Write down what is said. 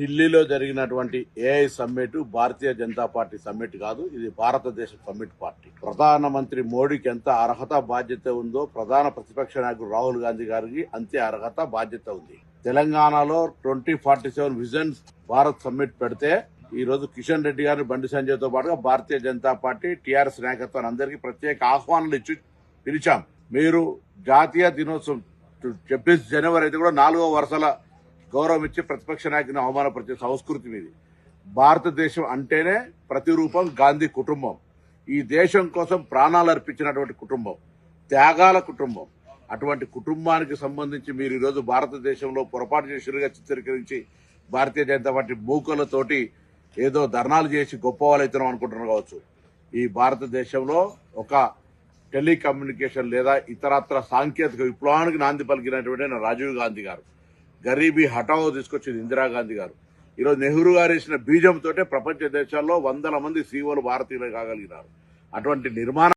ఢిల్లీలో జరిగినటువంటి AI summit Bharatiya Janata Party summit కాదు ఇది భారతదేశ సమ్మిట్ పార్టీ. ప్రధానమంత్రి మోడీకి ఎంత అర్హత బాధ్యత ఉందో ప్రధాన ప్రతిపక్ష నాయకుడు రాహుల్ గాంధీ గారికి అంతే అర్హత బాధ్యత ఉంది. తెలంగాణలో twenty forty seven vision Bharat summit పెడితే ఈ రోజు కిషన్ రెడ్డి గారిని బండి సంజయ్తో పాటుగా భారతీయ జనతా పార్టీ టీఆర్ఎస్ నాయకత్వాన్ని అందరికీ ప్రత్యేక ఆహ్వానాలు ఇచ్చి పిలిచాం. మీరు జాతీయ దినోత్సవం చెప్పేసి జనవరి అయితే కూడా నాలుగో వరుసల గౌరవం ఇచ్చి ప్రతిపక్ష నాయకుని అవమానపరిచే సంస్కృతి మీది. భారతదేశం అంటేనే ప్రతిరూపం గాంధీ కుటుంబం. ఈ దేశం కోసం ప్రాణాలు అర్పించినటువంటి కుటుంబం త్యాగాల కుటుంబం. అటువంటి కుటుంబానికి సంబంధించి మీరు ఈరోజు భారతదేశంలో పొరపాటు చేసినట్టుగా చిత్రీకరించి భారతీయ జనతా పార్టీ మూకలతోటి ఏదో ధర్నాలు చేసి గొప్ప వాళ్ళైతున్నాం అనుకుంటున్నారు కావచ్చు. ఈ భారతదేశంలో ఒక టెలికమ్యూనికేషన్ లేదా ఇతరత్ర సాంకేతిక విప్లవానికి నాంది పలికినటువంటి రాజీవ్ గాంధీ గారు. గరీబీ హఠావో తీసుకొచ్చింది ఇందిరాగాంధీ గారు. ఈరోజు నెహ్రూ గారు వేసిన బీజంతో ప్రపంచ దేశాల్లో వందల మంది సీఓలు భారతీయులు కాగలిగినారు. అటువంటి నిర్మాణ